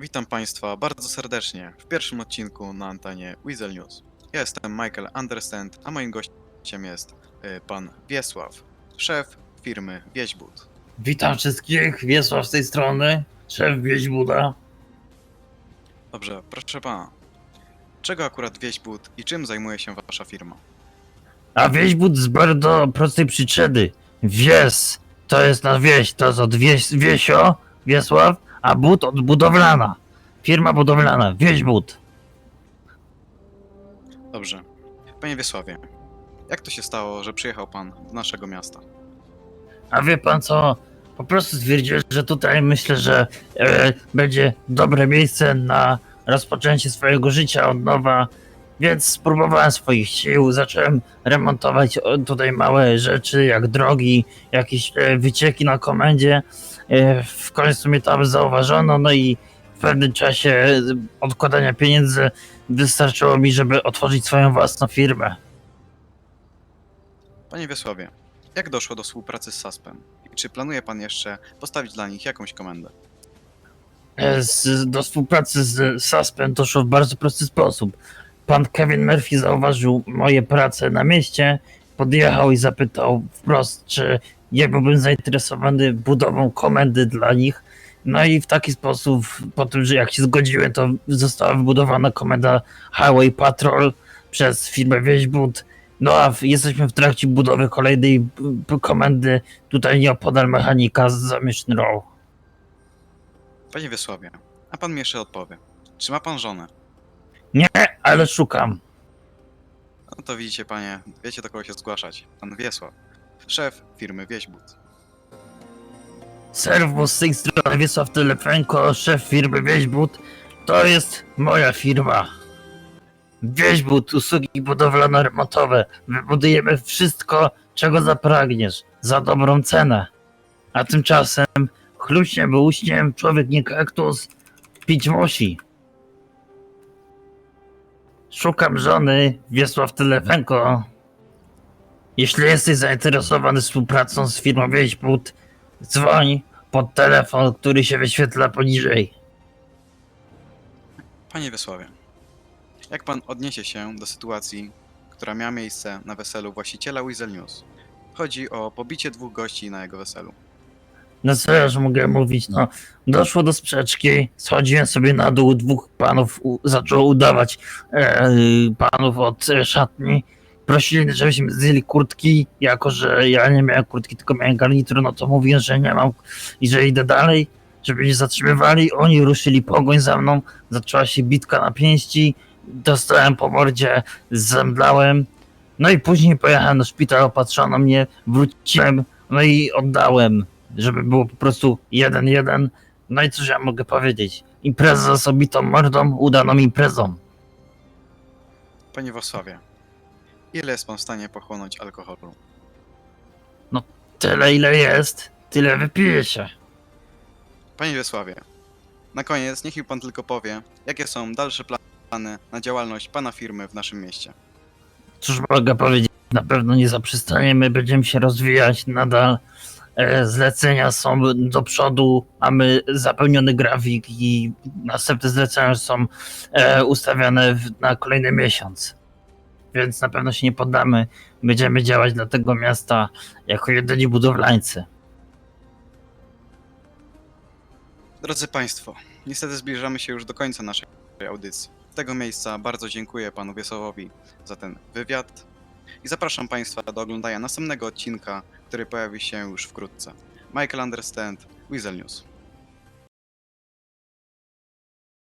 Witam Państwa bardzo serdecznie w pierwszym odcinku na antenie Weasel News. Ja jestem Michael Understand, a moim gościem jest y, pan Wiesław, szef firmy Wieźbud. Witam wszystkich, Wiesław z tej strony, szef Wieźbuda. Dobrze, proszę pana. Czego akurat Wieźbud i czym zajmuje się wasza firma? A Wieźbud z bardzo prostej przyczyny. Wies to jest na wieś, to jest od wieś, Wiesio, Wiesław, a Bud od budowlana. Firma budowlana, Wieźbud. Dobrze. Panie Wiesławie, jak to się stało, że przyjechał pan do naszego miasta? A wie pan co? Po prostu stwierdziłem, że tutaj myślę, że e, będzie dobre miejsce na rozpoczęcie swojego życia od nowa. Więc spróbowałem swoich sił, zacząłem remontować o, tutaj małe rzeczy, jak drogi, jakieś e, wycieki na komendzie. E, w końcu mnie tam zauważono, no i w pewnym czasie e, odkładania pieniędzy wystarczyło mi, żeby otworzyć swoją własną firmę. Panie Wiesławie, jak doszło do współpracy z Saspem? I czy planuje pan jeszcze postawić dla nich jakąś komendę? E, Z, do współpracy z Suspend doszło w bardzo prosty sposób. Pan Kevin Murphy zauważył moje prace na mieście, podjechał i zapytał wprost, czy nie byłbym zainteresowany budową komendy dla nich. No i w taki sposób, po tym, że jak się zgodziłem, to została wybudowana komenda Highway Patrol przez firmę Wieźbud. No a jesteśmy w trakcie budowy kolejnej komendy tutaj nieopodal mechanika z Zamyślny Row. Panie Wiesławie, a pan mi jeszcze odpowie. Czy ma pan żonę? Nie, ale szukam. No to widzicie panie, wiecie do kogo się zgłaszać. Pan Wiesław, szef firmy Wieźbud. Serwus z tej strony Wiesław Teleprenko, szef firmy Wieźbud. To jest moja firma. Wieźbud, usługi budowlano-remontowe. Wybudujemy wszystko, czego zapragniesz, za dobrą cenę. A tymczasem chluśnie był uśniem, człowiek nie kaktus, pić musi. Szukam żony, Wiesław Teleprenko. Jeśli jesteś zainteresowany współpracą z firmą Wieźbud, Dzwoń pod telefon, który się wyświetla poniżej. Panie Wiesławie, jak pan odniesie się do sytuacji, która miała miejsce na weselu właściciela Weasel News? Chodzi o pobicie dwóch gości na jego weselu. No co ja już mogę mówić, no. Doszło do sprzeczki, schodziłem sobie na dół, dwóch panów u, zaczęło udawać e, panów od e, szatni. Prosili, żebyśmy zdjęli kurtki, jako że ja nie miałem kurtki, tylko miałem garnitur, no to mówiłem, że nie mam i że idę dalej, żeby mnie zatrzymywali. Oni ruszyli pogoń za mną, zaczęła się bitka na pięści, dostałem po mordzie, zemdlałem. No i później pojechałem do szpitala, opatrzono mnie, wróciłem, no i oddałem, żeby było po prostu jeden jeden. No i cóż ja mogę powiedzieć? Impreza z obitą mordą, udaną imprezą. Panie Wiesławie, ile jest pan w stanie pochłonąć alkoholu? Tyle ile jest, tyle wypije się. Panie Wiesławie, na koniec niech mi pan tylko powie, jakie są dalsze plany na działalność pana firmy w naszym mieście. Cóż mogę powiedzieć? Na pewno nie zaprzestaniemy, będziemy się rozwijać nadal. Zlecenia są do przodu, mamy zapełniony grafik i następne zlecenia są e, ustawiane na kolejny miesiąc. Więc na pewno się nie poddamy. Będziemy działać dla tego miasta jako jedyni budowlańcy. Drodzy Państwo, niestety zbliżamy się już do końca naszej audycji. Z tego miejsca bardzo dziękuję panu Wiesławowi za ten wywiad i zapraszam Państwa do oglądania następnego odcinka, który pojawi się już wkrótce. Michael Understand, Weasel News.